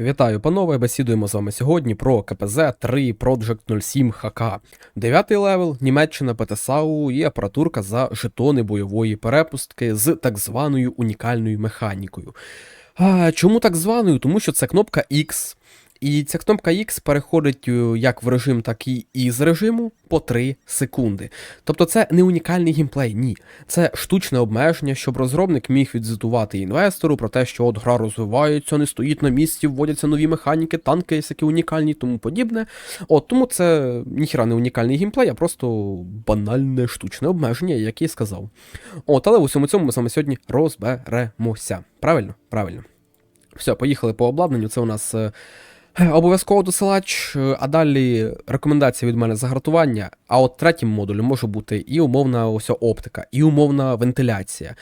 Вітаю, панове! Бесідуємо з вами сьогодні про КПЗ 3 Project 07 ХК. Дев'ятий левел, Німеччина ПТСАУ і апаратурка за жетони бойової перепустки з так званою унікальною механікою. А, чому так званою? Тому що це кнопка X. І ця кнопка X переходить е, як в режим, так і із режиму по 3 секунди. Тобто це не унікальний геймплей, ні. Це штучне обмеження, щоб розробник міг відзвітувати інвестору про те, що от гра розвивається, не стоїть на місці, вводяться нові механіки, танки, які унікальні тому подібне. От тому це ніхіра не унікальний геймплей, а просто банальне штучне обмеження, як я і сказав. От, але в усьому цьому ми саме сьогодні розберемося. Правильно? Правильно. Все, поїхали по обладнанню. Це у нас. Е, Обов'язково досилач, е, а далі рекомендація від мене загартування. А от третім модулем може бути і умовна ось оптика, і умовна вентиляція,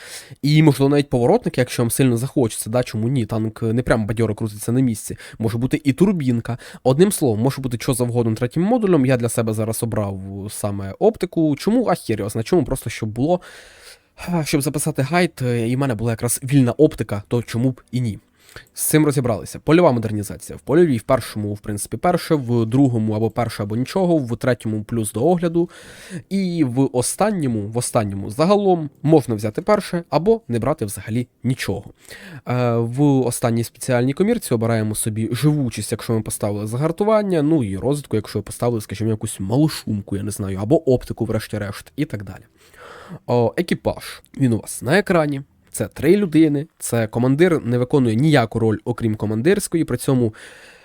і можливо навіть поворотник, якщо вам сильно захочеться, да, чому ні, танк не прям бадьоро крутиться на місці. Може бути і турбінка. Одним словом, може бути що завгодно третім модулем. Я для себе зараз обрав саме оптику. Чому ахіріос? На чому просто щоб було. Щоб записати гайд, е, і в мене була якраз вільна оптика, то чому б і ні. З цим розібралися. Польова модернізація. В польовій, в першому, в принципі, перше, в другому або перше, або нічого, в третьому плюс до огляду. І в останньому, в останньому загалом можна взяти перше або не брати взагалі нічого. Е, в останній спеціальній комірці обираємо собі живучість, якщо ми поставили загартування, ну і розвитку, якщо ви поставили, скажімо, якусь малу шумку, я не знаю, або оптику, врешті-решт, і так далі. О, екіпаж. Він у вас на екрані. Це три людини, це командир не виконує ніяку роль, окрім командирської. При цьому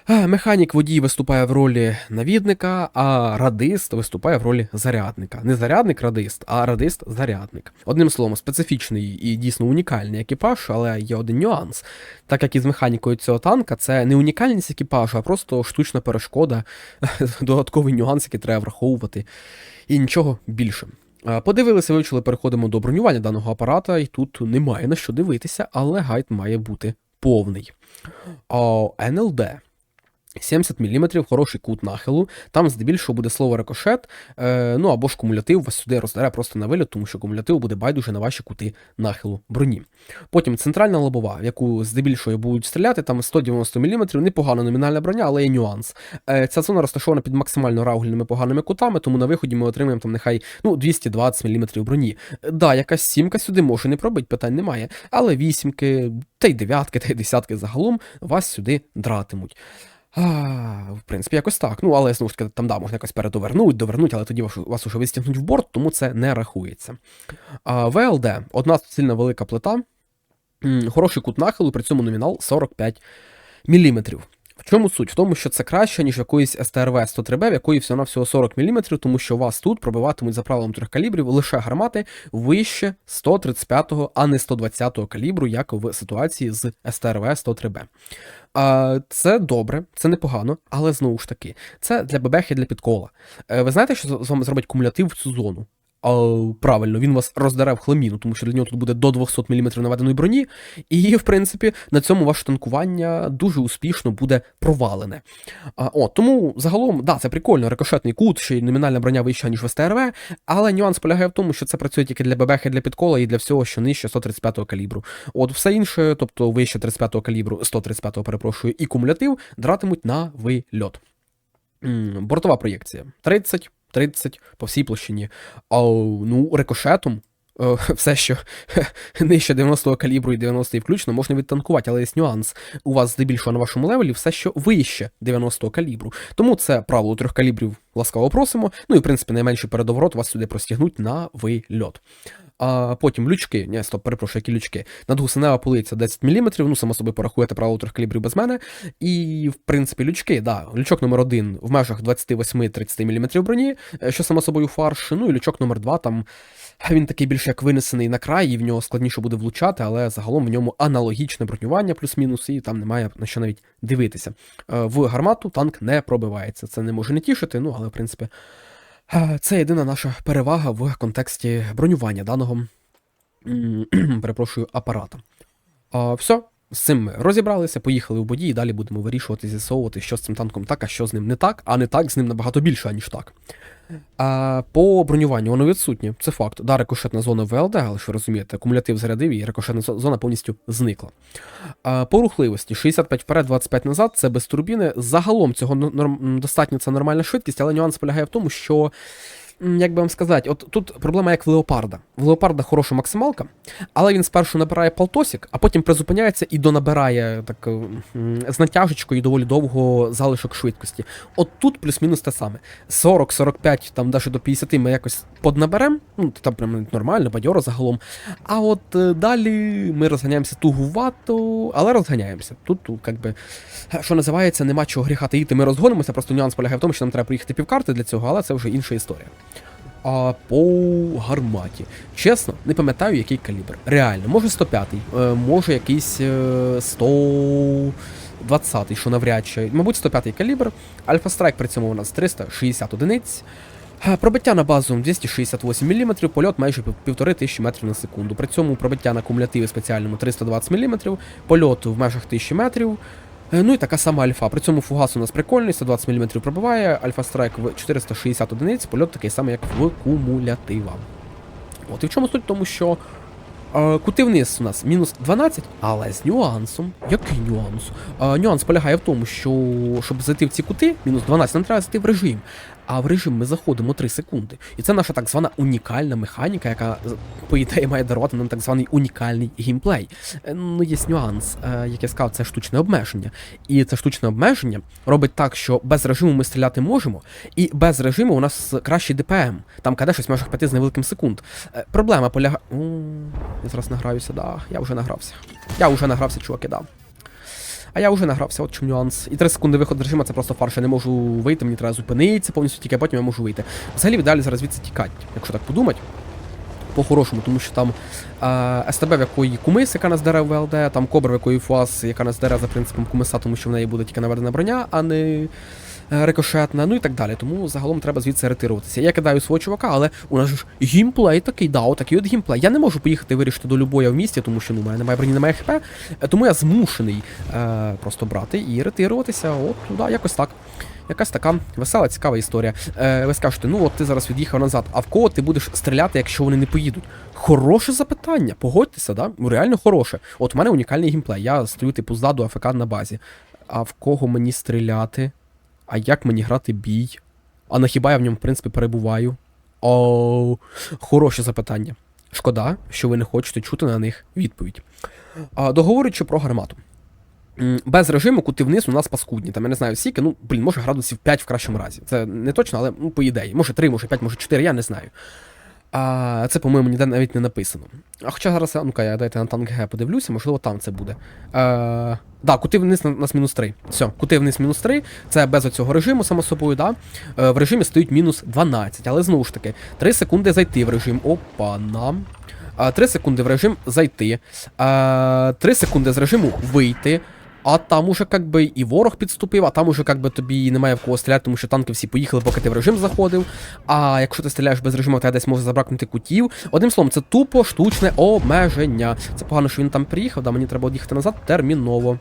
е, механік водій виступає в ролі навідника, а радист виступає в ролі зарядника. Не зарядник радист, а радист зарядник. Одним словом, специфічний і дійсно унікальний екіпаж, але є один нюанс. Так як із механікою цього танка, це не унікальність екіпажу, а просто штучна перешкода, додатковий нюанс, який треба враховувати, і нічого більше. Подивилися, вивчили, переходимо до бронювання даного апарата, і тут немає на що дивитися, але гайд має бути повний. НЛД. 70 мм, хороший кут нахилу. Там здебільшого буде слово рикошет, е, ну або ж кумулятив вас сюди роздере просто на виліт, тому що кумулятив буде байдуже на ваші кути нахилу броні. Потім центральна лобова, в яку здебільшого будуть стріляти, там 190 мм, непогана номінальна броня, але є нюанс. Е, ця зона розташована під максимально раугільними поганими кутами, тому на виході ми отримаємо там нехай ну, 220 мм броні. Да, якась сімка сюди може не пробить, питань немає, але вісімки, та й дев'ятки, та й десятки загалом вас сюди дратимуть. А, в принципі, якось так. Ну, але знову ж таки, там да, можна якось передовернуть, довернуть, але тоді вас, вас уже вистягнуть в борт, тому це не рахується. А, ВЛД одна суцільна велика плита, хороший кут нахилу, при цьому номінал 45 мм. В чому суть? В тому, що це краще, ніж якоїсь СТРВ 103Б, в якої на всього 40 мм, тому що вас тут пробиватимуть за правилом трьох калібрів лише гармати вище 135-го, а не 120-го калібру, як в ситуації з СТРВ 103Б. Це добре, це непогано, але знову ж таки, це для бебехи для підкола. Е, Ви знаєте, що з вами зробить кумулятив в цю зону? А, правильно, він вас роздере в хламіну, тому що для нього тут буде до 200 мм наведеної броні, і, в принципі, на цьому ваше танкування дуже успішно буде провалене. А, о, тому загалом, да, це прикольно, рикошетний кут, ще й номінальна броня вища, ніж в СТРВ, але нюанс полягає в тому, що це працює тільки для бебехи, для підкола і для всього, що нижче 135-го калібру. От все інше, тобто вище 35-го калібру, 135-го, перепрошую, і кумулятив, дратимуть на вильот. Бортова проєкція 30, 30 по всій площині. А, ну, рикошетом. е, Все, що нижче 90-го калібру і 90-ї включно, можна відтанкувати, але є нюанс. У вас здебільшого на вашому левелі все, що вище 90-го калібру. Тому це правило трьох калібрів ласкаво просимо. Ну і, в принципі, найменший передоворот вас сюди простягнуть на вильот. А потім лючки, ні, стоп, перепрошую, які лючки. Надгусенева полиця 10 мм, ну, само собі порахуєте правило трьох калібрів без мене. І, в принципі, лючки, да, лючок номер один в межах 28-30 мм броні, е, що само собою фарш. Ну і лючок номер два там. Він такий більш як винесений на край, і в нього складніше буде влучати, але загалом в ньому аналогічне бронювання, плюс-мінус, і там немає на що навіть дивитися. Е, В гармату танк не пробивається. Це не може не тішити, ну але в принципі. Е, Це єдина наша перевага в контексті бронювання даного перепрошую, апарата. А, все, З цим ми розібралися, поїхали в бої, і далі будемо вирішувати, з'ясовувати, що з цим танком так, а що з ним не так, а не так з ним набагато більше, аніж так. А, по бронюванню воно відсутнє, це факт. Да, рикошетна зона ВЛД, але ви розумієте, акумулятив зарядив і рикошетна зона повністю зникла. А, по рухливості 65 вперед, 25 назад, це без турбіни. Загалом цього достатньо це нормальна швидкість, але нюанс полягає в тому, що. Як би вам сказати, от тут проблема як в леопарда. В леопарда хороша максималка, але він спершу набирає полтосик, а потім призупиняється і донабирає так з натяжечкою доволі довго залишок швидкості. От тут плюс-мінус те саме. 40-45, там навіть до 50 ми якось поднаберемо, ну там прям нормально, бадьоро загалом. А от е, далі ми розганяємося тугувато, але розганяємося. Тут як би, що називається, нема чого гріха таїти, ми розгонимося, просто нюанс полягає в тому, що нам треба приїхати півкарти для цього, але це вже інша історія. А по гарматі. Чесно, не пам'ятаю, який калібр. Реально, може 105-й, е, може якийсь е, 120-й, що навряд чи. Мабуть, 105-й калібр. Альфа Страйк при цьому у нас 360 одиниць. Е, Пробиття на базу 268 мм, польот майже пів- півтори тисячі метрів на секунду. При цьому пробиття на кумулятиві спеціальному 320 мм, польот в межах 1000 метрів. Е, Ну і така сама альфа. При цьому фугас у нас прикольний, 120 мм пробиває, альфа страйк в 460 одиниць, польот такий самий, як в кумулятива. От і в чому суть? Тому що е, кути вниз у нас мінус 12, але з нюансом. Який нюанс? Е, нюанс полягає в тому, що щоб зайти в ці кути, мінус 12, нам треба зайти в режим. А в режим ми заходимо 3 секунди. І це наша так звана унікальна механіка, яка, по ідеї, має дарувати нам так званий унікальний геймплей. Е, Ну, є нюанс, е, як я сказав, це штучне обмеження. І це штучне обмеження робить так, що без режиму ми стріляти можемо, і без режиму у нас кращий ДПМ. Там каде щось межах 5 з невеликим секунд. Е, Проблема полягає. Я зараз награюся, да. Я вже награвся. Я вже награвся, чуваки, да. А я вже награвся, от чим нюанс. І 3 секунди виход з режиму це просто фарш. Я не можу вийти, мені треба зупинитися повністю, тільки а потім я можу вийти. Взагалі далі зараз звідси тікати, якщо так подумати. По-хорошому, тому що там е, СТБ, в якої кумис, яка нас дере в ВЛД, там кобра, в якої фуас, яка нас дере за принципом кумиса, тому що в неї буде тільки наведена броня, а не рикошетна, ну і так далі. Тому загалом треба звідси ретируватися. Я кидаю свого чувака, але у нас ж гімплей такий, да, отакий от гімплей. Я не можу поїхати вирішити до любоя в місті, тому що ну, у мене немає броні, немає хп, е, тому я змушений е, просто брати і ретируватися. От туди, якось так. Якась така весела, цікава історія. Е, ви скажете, ну от ти зараз від'їхав назад, а в кого ти будеш стріляти, якщо вони не поїдуть? Хороше запитання, погодьтеся, да? Ну, Реально хороше. От у мене унікальний геймплей. Я стою типу ззаду АФК на базі. А в кого мені стріляти? А як мені грати бій? А на хіба я в ньому, в принципі, перебуваю? О, хороше запитання. Шкода, що ви не хочете чути на них відповідь. А, договорюючи про гармату. Без режиму кути вниз у нас паскудні. Там я не знаю скільки, ну, блін, може градусів 5 в кращому разі. Це не точно, але ну, по ідеї. Може 3, може 5, може 4, я не знаю. А це, по-моєму, ніде навіть не написано. А хоча зараз, ну-ка, я дайте на танк Г подивлюся, можливо, там це буде. Е, да, кути вниз на нас мінус 3. Все, кути вниз мінус 3. Це без оцього режиму, само собою, да. Е, в режимі стоїть мінус 12. Але знову ж таки, 3 секунди зайти в режим. Опа, нам. 3 секунди в режим зайти. 3 секунди з режиму вийти. А там уже как би і ворог підступив, а там уже как би тобі немає в кого стріляти, тому що танки всі поїхали, поки ти в режим заходив. А якщо ти стріляєш без режиму, то десь може забракнути кутів. Одним словом, це тупо штучне обмеження. Це погано, що він там приїхав, да мені треба їхати назад терміново.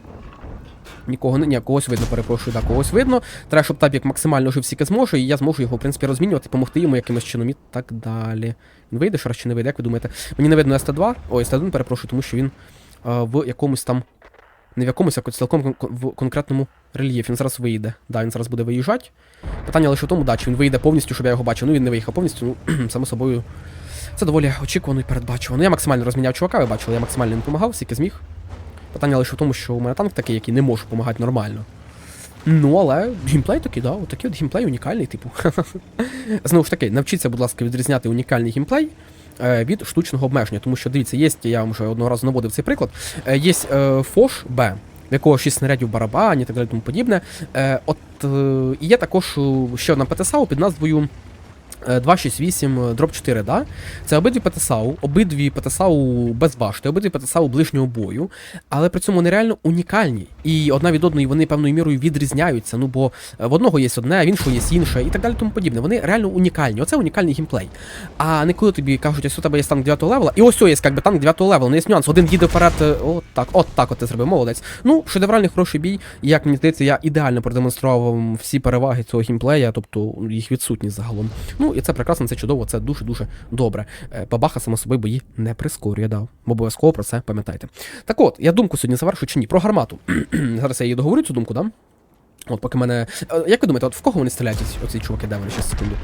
Нікого не ні, когось видно, перепрошую, да, когось видно. Треба, щоб табік максимально жив скільки зможе, і я зможу його, в принципі, розмінювати, допомогти йому якимось чином і так далі. Він вийде, ще раз чи не вийде, як ви думаєте? Мені не видно СТ2, ой, СТ1, перепрошую, тому що він а, в якомусь там. Не в якомусь, а цілком в конкретному рельєфі. Він зараз виїде. Да, він зараз буде виїжджати. Питання лише в тому, да, чи він виїде повністю, щоб я його бачив. Ну він не виїхав повністю, ну, само собою. Це доволі очікувано і передбачувано. Я максимально розміняв чувака, ви бачили, я максимально не допомагав, скільки зміг. Питання лише в тому, що у мене танк такий, який не може допомагати нормально. Ну, але геймплей такий, да, отакий от геймплей унікальний, типу. Знову ж таки, навчіться, будь ласка, відрізняти унікальний геймплей е, від штучного обмеження. Тому що, дивіться, є, я вам вже одного разу наводив цей приклад, е, є е, Фош Б, в якого 6 снарядів барабані і так далі тому подібне. Е, от, е, і є також е, ще одна ПТСАУ під назвою Е, 268 дроп 4, да? Це обидві ПТСАУ, обидві ПТСАУ без башти, обидві ПТСАУ ближнього бою, але при цьому вони реально унікальні. І одна від одної вони певною мірою відрізняються. Ну бо е, в одного є одне, в іншого є інше, і так далі тому подібне. Вони реально унікальні. Оце унікальний геймплей. А не коли тобі кажуть, ось у тебе є танк 9 левела, і ось о є якби танк 9 левела, не є нюанс. Один їде вперед, е, от так, от так от ти зробив, молодець. Ну, шедевральний хороший бій. Як мені здається, я ідеально продемонстрував всі переваги цього геймплея, тобто їх відсутність загалом. Ну і це прекрасно, це чудово, це дуже-дуже добре. Е, Бабаха, само собою, бої не прискорює, да. Обов'язково про це пам'ятайте. Так от, я думку сьогодні завершу чи ні? Про гармату. Зараз я її договорю цю думку, да? От поки мене. Е, Як ви думаєте, от в кого вони стріляють, оці- чуваки, де вони ще секунду?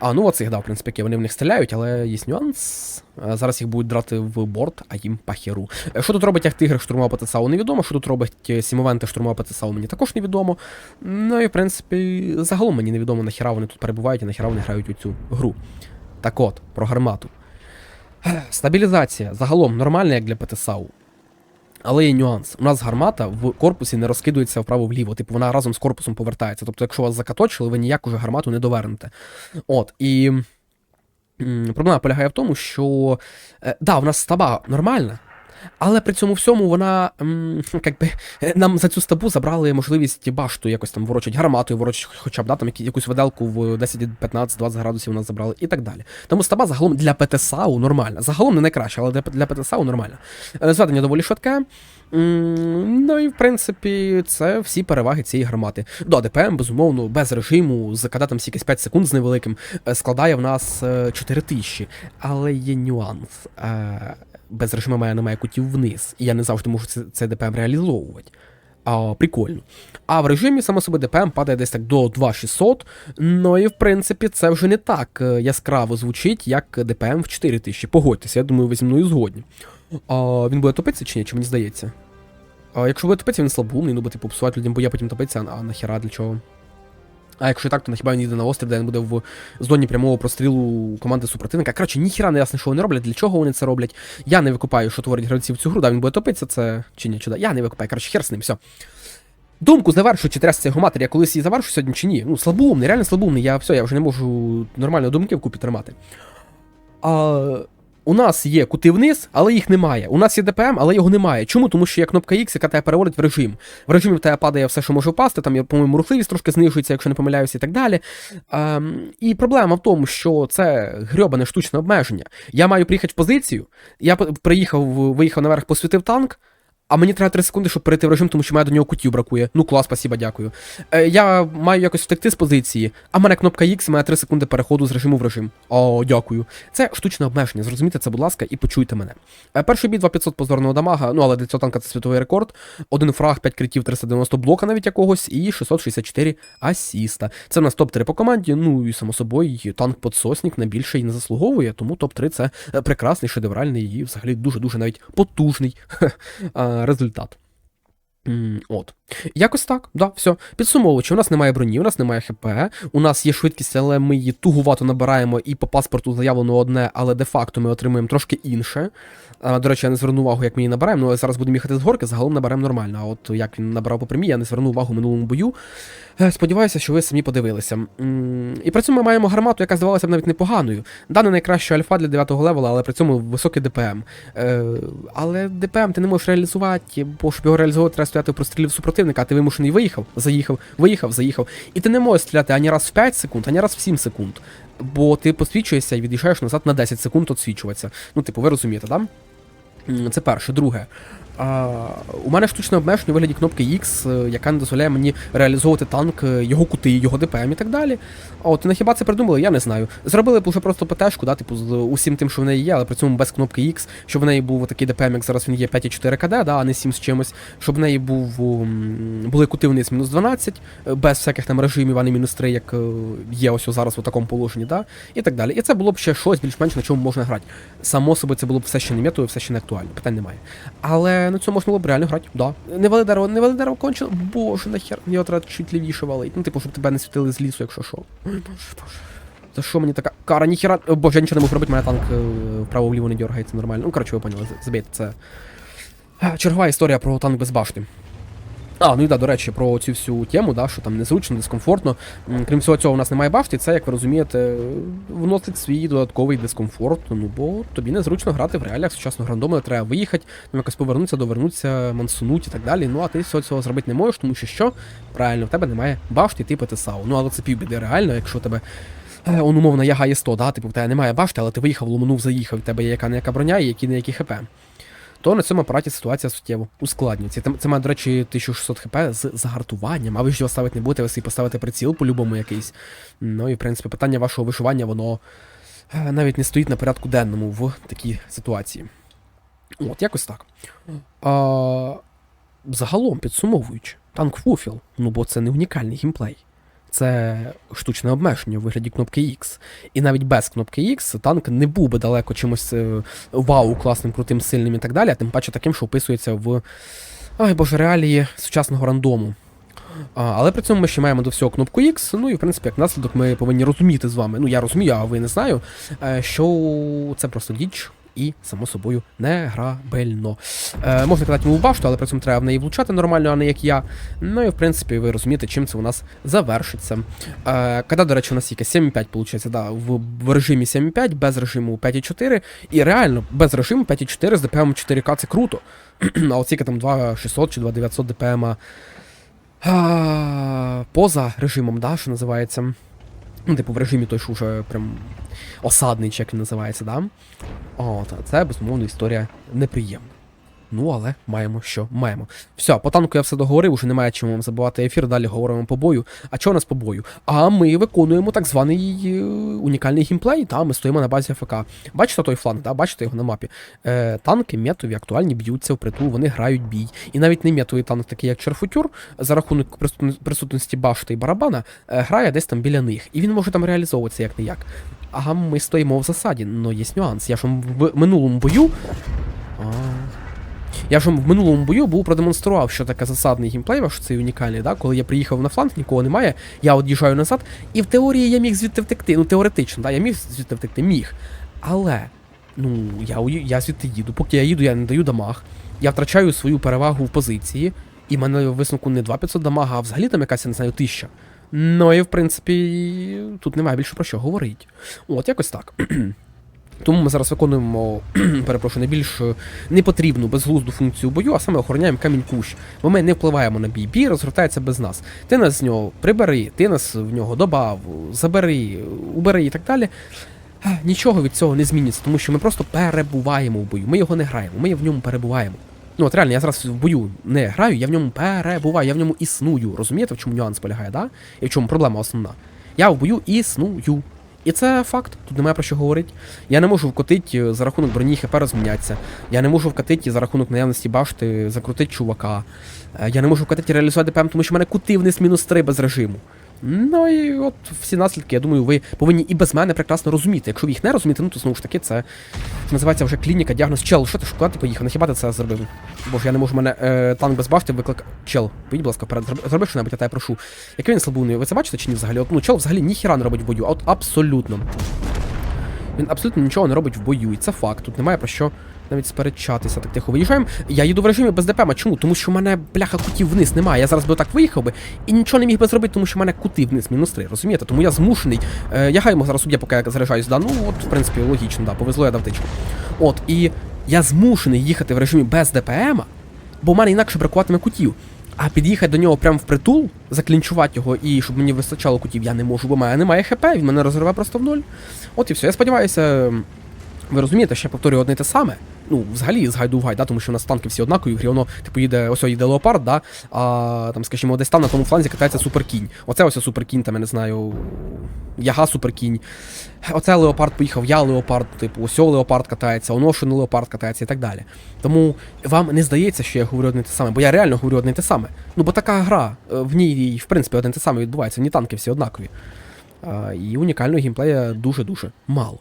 А, ну оцих, да, в принципі, які вони в них стріляють, але є нюанс. Зараз їх будуть драти в борт, а їм пахеру. Е, Що тут робить як тигр штурмова ПТСАУ, невідомо. Що тут робить е, Сімовенти штурмова ПТСАУ, мені також невідомо. Ну і в принципі, загалом мені невідомо, нахіра вони тут перебувають і нахіра вони грають у цю гру. Так от, про гармату. Е, Стабілізація загалом нормальна, як для ПТСАУ. Але є нюанс. У нас гармата в корпусі не розкидується вправо-вліво. Типу вона разом з корпусом повертається. Тобто, якщо вас закаточили, ви ніяк уже гармату не довернете. От, і проблема полягає в тому, що е, да, у нас стаба нормальна. Але при цьому всьому вона м, е, нам за цю стабу забрали можливість башту якось там ворочать гарматою, ворочать хоча б да, там якусь виделку в 10, 15, 20 градусів нас забрали і так далі. Тому стаба загалом для ПТСАУ нормальна. Загалом не найкраща, але для, ПТСАУ нормальна. Е, Зведення доволі швидке. Ну і в принципі, це всі переваги цієї гармати. Да, ДПМ, безумовно, без режиму, з кадетом якісь 5 секунд з невеликим, е, складає в нас е, 4000. Але є нюанс. Без режиму мене немає кутів вниз, і я не завжди можу це, це ДПМ реалізовувати. А, прикольно. А в режимі, само собі, ДПМ падає десь так до 2600. Ну і в принципі це вже не так е, яскраво звучить, як ДПМ в 4000. Погодьтеся, я думаю, ви зі мною згодні. А, він буде топитися чи ні? Чи мені здається? А якщо буде топитися, він слабумний, ну бо типу псувати людям, бо я потім топиться, а нахіра для чого? А якщо так, то нахіба він їде на острів, де він буде в зоні прямого прострілу команди супротивника. Коротше, ніхіра не ясно, що вони роблять, для чого вони це роблять. Я не викупаю, що творять гравці в цю гру, да, він буде топитися, це чи ні, чи да. Я не викупаю. Коротше, хер з ним, все. Думку завершу, чи трясся його матері, я колись її завершу сьогодні чи ні. Ну, слабоумний, реально слабоумний, я все, я вже не можу нормально думки вкупі тримати. А, у нас є кути вниз, але їх немає. У нас є ДПМ, але його немає. Чому? Тому що є кнопка X, яка тебе переводить в режим. В режимі в тебе падає все, що може впасти, там, по-моєму, рухливість трошки знижується, якщо не помиляюся, і так далі. Ем, і проблема в тому, що це грьобане штучне обмеження. Я маю приїхати в позицію, я приїхав, виїхав наверх, посвітив танк. А мені треба 3 секунди, щоб перейти в режим, тому що мене до нього кутів бракує. Ну клас, спасіба, дякую. Е, я маю якось втекти з позиції, а в мене кнопка X, мене 3 секунди переходу з режиму в режим. О, дякую. Це штучне обмеження. Зрозумійте це, будь ласка, і почуйте мене. Е, перший бій 2500 позорного дамага, ну але для цього танка це світовий рекорд. Один фраг, 5 критів, 390 блока навіть якогось, і 664 асіста. Це в нас топ-3 по команді. Ну і само собою, танк подсосник на більше і не заслуговує, тому топ-3 це е, прекрасний, шедевральний і взагалі дуже-дуже навіть потужний е, результат. От. Якось так, да, все. Підсумовуючи, у нас немає броні, у нас немає ХП, у нас є швидкість, але ми її тугувато набираємо, і по паспорту заявлено одне, але де-факто ми отримуємо трошки інше. До речі, я не зверну увагу, як ми її набираємо, ну зараз будемо їхати з горки, загалом наберемо нормально. А от як він набирав по прямій, я не звернув увагу минулому бою. Е, Сподіваюся, що ви самі подивилися. І при цьому ми маємо гармату, яка здавалася б навіть непоганою. Да, не найкраща альфа для 9 левела, але при цьому високий ДПМ. Е, але ДПМ ти не можеш реалізувати, бо щоб його реалізовувати, треба стояти в прострілі в супротивника, а ти вимушений виїхав, заїхав, виїхав, заїхав. І ти не можеш стріляти ані раз в 5 секунд, ані раз в 7 секунд. Бо ти посвічуєшся і від'їжджаєш назад на 10 секунд відсвічуватися. Ну, типу, ви розумієте, да? Це перше. Друге. У мене штучне обмеження у вигляді кнопки X, е, яка не дозволяє мені реалізовувати танк, е, його кути, його ДПМ і так далі. А от на хіба це придумали, я не знаю. Зробили б уже просто ПТшку, да, типу, з усім тим, що в неї є, але при цьому без кнопки X, щоб в неї був такий ДПМ, як зараз він є 5,4 КД, да, а не 7 з чимось, щоб в неї був, були кути вниз мінус 12, е, без всяких там режимів, а не мінус 3, як є ось зараз у такому положенні, да, і так далі. І це було б ще щось більш-менш на чому можна грати. Само собою, це було б все ще не метою, все ще не актуально, питань немає. Але на цьому можна було б реально грати, да. Не вали дерево, не вали дерево кончило, боже, нахер, Мені треба чуть лівіше валить. Ну, типу, щоб тебе не світили з лісу, якщо що. Ой, боже, боже. За що мені така кара, ніхера. О, Боже, я нічого не можу робити, мене танк право вправо-вліво не дергається нормально. Ну, коротше, ви поняли, забійте, це. Е, Чергова історія про танк без башти. А, ну і да, до речі, про цю всю тему, да, що там незручно, дискомфортно. Крім всього цього, у нас немає башти, це, як ви розумієте, вносить свій додатковий дискомфорт, ну бо тобі незручно грати в реаліях сучасного рандому, треба виїхати, там якось повернутися, довернутися, мансунуть і так далі. Ну а ти всього цього зробити не можеш, тому що що? Правильно, в тебе немає башти, ти ПТСАУ. Ну але це півбіди реально, якщо тебе. е, Он умовно яга є 100, да? типу в тебе немає башти, але ти виїхав, ломанув, заїхав, в тебе є яка не яка броня і які не які хп. То на цьому апараті ситуація суттєво ускладнюється. Це, це має, до речі, 1600 хп з загартуванням, а ви ж його ставити не будете, ви собі поставите приціл по-любому якийсь. Ну і в принципі питання вашого вишивання, воно е, навіть не стоїть на порядку денному в такій ситуації. От, якось так. А, загалом, підсумовуючи, танк Фуфіл, ну бо це не унікальний геймплей. Це штучне обмеження у вигляді кнопки X. І навіть без кнопки X танк не був би далеко чимось е, вау, класним, крутим, сильним і так далі, а тим паче таким, що вписується в ай боже, реалії сучасного рандому. А, але при цьому ми ще маємо до всього кнопку X, ну і в принципі, як наслідок, ми повинні розуміти з вами. Ну я розумію, а ви не знаю, е, що це просто діч. І, само собою, не грабельно. Е, можна казати мову башту, але при цьому треба в неї влучати нормально, а не як я. Ну і в принципі, ви розумієте, чим це у нас завершиться. Е, коли, до речі, у нас тільки 7,5 виходить, да, в, режимі 7,5, без режиму 5,4. І реально, без режиму 5,4 з DPM 4К це круто. а тільки там 2,600 чи 2,900 DPM поза режимом, да, що називається. Ну, типу, в режимі той, що вже прям осадний, чи як він називається, да? О, та це, безумовно, історія неприємна. Ну, але маємо, що маємо. Все, по танку я все договорив, уже немає чому вам забувати ефір, далі говоримо по бою. А що у нас по бою? А ми виконуємо так званий е, унікальний геймплей, та ми стоїмо на базі АФК. Бачите той фланг, да? бачите його на мапі. Е, танки метові актуальні б'ються в притул, вони грають бій. І навіть не метовий танк, такий як Черфутюр, за рахунок присутності башти і барабана, е, грає десь там біля них. І він може там реалізовуватися як не як. А ми стоїмо в засаді, ну є нюанс. Я ж в минулому бою. А... Я вам в минулому бою був продемонстрував, що таке засадний геймплей, ваш цей унікальний, да? коли я приїхав на фланг, нікого немає, я од'їжджаю назад, і в теорії я міг звідти втекти. Ну, теоретично, да? я міг звідти втекти, міг. Але, ну, я, я звідти їду. Поки я їду, я не даю дамаг. Я втрачаю свою перевагу в позиції, і в мене в висновку не 2500 дамага, а взагалі там якась, я не знаю, 1000. Ну і в принципі, тут немає більше про що говорити. От, якось так. Тому ми зараз виконуємо, перепрошую, найбільш е, непотрібну безглузду функцію бою, а саме охороняємо камінь кущ. Бо ми не впливаємо на бій. Бій розгортається без нас. Ти нас з нього прибери, ти нас в нього добав, забери, убери і так далі. Нічого від цього не зміниться, тому що ми просто перебуваємо в бою. Ми його не граємо, ми в ньому перебуваємо. Ну от реально, я зараз в бою не граю, я в ньому перебуваю, я в ньому існую. Розумієте, в чому нюанс полягає, да? І в чому проблема основна? Я в бою існую. І це факт, тут немає про що говорити. Я не можу вкотити за рахунок броні ХП розмінятися. Я не можу вкатити за рахунок наявності башти, закрутити чувака. Е, Я не можу вкатити реалізувати ПМ, тому що в мене кути вниз мінус 3 без режиму. Ну і от всі наслідки, я думаю, ви повинні і без мене прекрасно розуміти. Якщо ви їх не розумієте, ну то знову ж таки це що називається вже клініка, діагноз. Чел, що ти ж куди ти поїхав? Нахіба ти це зробив? Бо ж я не можу мене е, танк без башти виклик. Чел, поїдь, будь ласка, вперед, зроби, зроби що-небудь, я тебе прошу. Який він слабуний? Ви це бачите чи ні взагалі? От, ну, чел взагалі ніхіра не робить в бою, а от абсолютно. Він абсолютно нічого не робить в бою, і це факт. Тут немає про що навіть сперечатися. Так тихо виїжджаємо. Я їду в режимі без ДПМ. Чому? Тому що в мене бляха кутів вниз немає. Я зараз би так виїхав би і нічого не міг би зробити, тому що в мене кути вниз мінус 3, розумієте? Тому я змушений. Е, я гаймо зараз уб'є, поки я заряджаюсь. Да? Ну, от, в принципі, логічно, да, повезло я дав тичку. От, і я змушений їхати в режимі без ДПМ, бо в мене інакше бракуватиме кутів. А під'їхати до нього прямо впритул, заклінчувати його і щоб мені вистачало кутів, я не можу, бо в мене немає ХП, він мене розриве просто в нуль. От і все. Я сподіваюся, ви розумієте, що я повторюю одне те саме. Ну, взагалі, з гайду в гай, да, тому що у нас танки всі однакові, в грі воно, типу, їде, ось їде леопард, да, а там, скажімо, десь там на тому фланзі катається суперкінь. Оце ось суперкінь, там, я не знаю, яга суперкінь. Оце леопард поїхав, я леопард, типу, ось леопард катається, оношений леопард катається і так далі. Тому вам не здається, що я говорю одне те саме, бо я реально говорю одне те саме. Ну, бо така гра, е, в ній, в принципі, одне те саме відбувається, в ній танки всі однакові. І унікального геймплея дуже-дуже мало.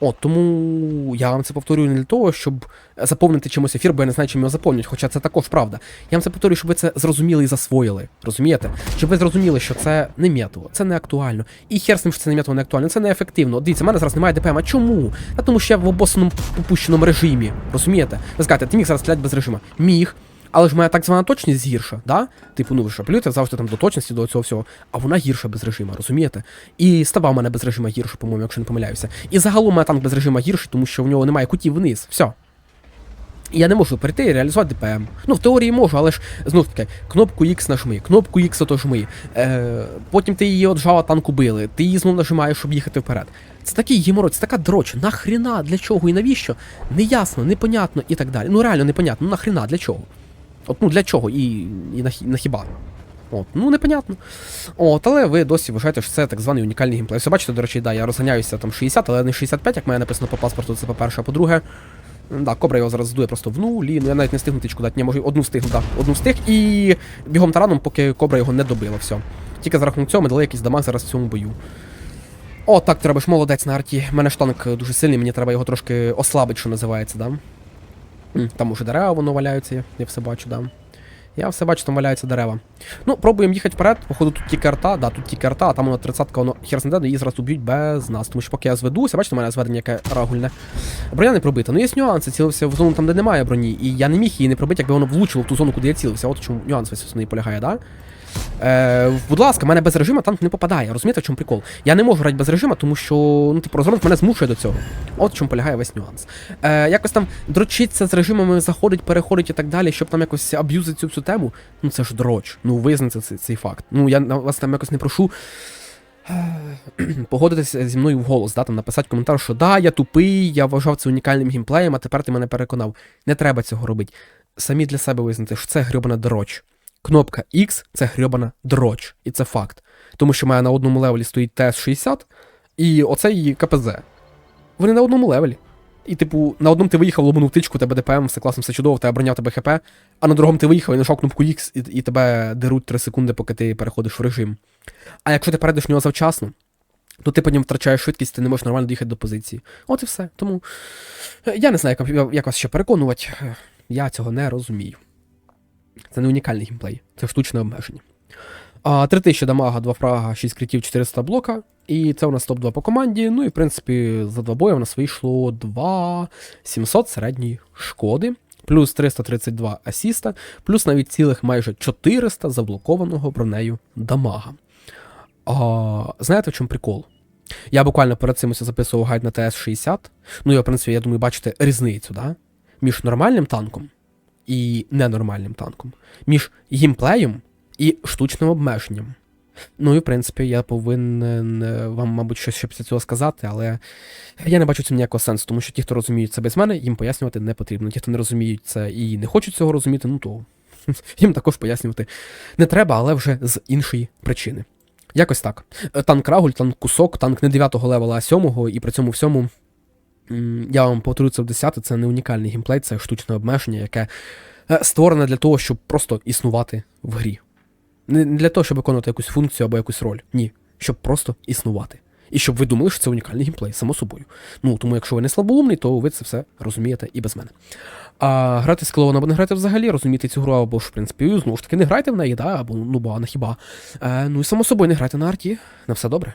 От, тому я вам це повторюю не для того, щоб заповнити чимось ефір, бо я не знаю, чим його заповнюють, хоча це також правда. Я вам це повторюю, щоб ви це зрозуміли і засвоїли. Розумієте? Щоб ви зрозуміли, що це не метово, це не актуально. І хер з ним, що це не метово, не актуально, це не ефективно. Дивіться, в мене зараз немає ДПМ. А чому? А тому що я в обосному попущеному режимі. Розумієте? Ви скажете, ти міг зараз стріляти без режиму. Міг. Але ж моя так звана точність гірша, да? Типу, ну ви ж апелюєте завжди там до точності, до цього всього, а вона гірша без режима, розумієте? І става в мене без режима гірша, по-моєму, якщо не помиляюся. І загалом мене танк без режима гірший, тому що в нього немає кутів вниз. Все. Я не можу перейти і реалізувати ДПМ. Ну, в теорії можу, але ж знов таки, кнопку X нажми, кнопку X ото жми. Е, потім ти її отжала, танк убили, ти її знов нажимаєш, щоб їхати вперед. Це такий геморрой, це така дроч. Нахріна, для чого і навіщо? Неясно, непонятно і так далі. Ну реально непонятно, ну нахріна, для чого? От ну для чого і, і на, хіба? От, ну непонятно. От, але ви досі вважаєте, що це так званий унікальний геймплей. Все бачите, до речі, да, я розганяюся там 60, але не 65, як має написано по паспорту, це по-перше, а по-друге. Да, кобра його зараз здує просто в нулі, ну я навіть не встигну тичку дати, я можу одну встигну, да, одну встиг і бігом тараном, поки кобра його не добила, все. Тільки за рахунок цього ми дали якийсь дамаг зараз в цьому бою. О, так, треба ж молодець на арті. У мене ж танк дуже сильний, мені треба його трошки ослабити, що називається, да? Там уже дерева воно валяються, я- все бачу, да. Я все бачу, там валяються дерева. Ну, пробуємо їхати вперед. Походу, тут тільки арта, да, тут тільки арта, а там воно 30-ка, воно хер знайде, її зразу б'ють без нас. Тому що поки я зведуся, бачите, у мене зведення яке рагульне. Броня не пробита. Ну є нюанси, цілився в зону там, де немає броні. І я не міг її не пробити, якби воно влучило в ту зону, куди я цілився. От чому нюанс весь основний полягає, да? Е, будь ласка, в мене без режиму танк не попадає. Розумієте, в чому прикол? Я не можу грати без режиму, тому що ну, типу, розгорнут мене змушує до цього. От в чому полягає весь нюанс. Е, якось там дрочиться з режимами, заходить, переходить і так далі, щоб там якось аб'юзити цю всю тему. Ну це ж дроч. Ну визнайте цей, цей факт. Ну я вас там якось не прошу. е, Погодитися зі мною вголос, да, там написати коментар, що да, я тупий, я вважав це унікальним геймплеєм, а тепер ти мене переконав. Не треба цього робити. Самі для себе визнати, що це грьобана дроч. Кнопка X це грьобана дроч, і це факт. Тому що мене на одному левелі стоїть ТС-60, і оце її КПЗ. Вони на одному левелі. І, типу, на одному ти виїхав, ломанув тичку, тебе ДПМ, все класно, все чудово, тебе броня, тебе ХП, а на другому ти виїхав і нажав кнопку X, і, і тебе деруть 3 секунди, поки ти переходиш в режим. А якщо ти перейдеш в нього завчасно, то ти потім втрачаєш швидкість, ти не можеш нормально доїхати до позиції. От і все. Тому е, я не знаю, як, як вас ще переконувати. Е, Я цього не розумію. Це не унікальний геймплей, це штучне обмеження. А, 3000 дамага, 2 фрага, 6 критів, 400 блока. І це у нас топ-2 по команді. Ну і в принципі за два бої у нас вийшло 2 700 середньої шкоди, плюс 332 асіста, плюс навіть цілих майже 400 заблокованого бронею дамага. А, знаєте, в чому прикол? Я буквально перед цим записував гайд на ТС-60. Ну і, в принципі, я думаю, бачите різницю, да? Між нормальним танком і ненормальним танком, між геймплеєм і штучним обмеженням. Ну і в принципі, я повинен е, вам, мабуть, щось ще після цього сказати, але я не бачу цим ніякого сенсу, тому що ті, хто розуміють це без мене, їм пояснювати не потрібно. Ті, хто не розуміють це і не хочуть цього розуміти, ну то їм також пояснювати не треба, але вже з іншої причини. Якось так. Е, Танк Рагуль, танк Кусок, танк не 9-го левела, а 7-го, і при цьому всьому. Я вам повторю в 10, це не унікальний геймплей, це штучне обмеження, яке е, створене для того, щоб просто існувати в грі. Не для того, щоб виконувати якусь функцію або якусь роль. Ні. Щоб просто існувати. І щоб ви думали, що це унікальний геймплей, само собою. Ну, тому якщо ви не слабоумний, то ви це все розумієте і без мене. А грати з або не грати взагалі, розуміти цю гру, або ж, в принципі, знову ж таки, не грайте в неї, да, або ну, ба, на хіба. Е, ну і само собою не грайте на арті. На все добре.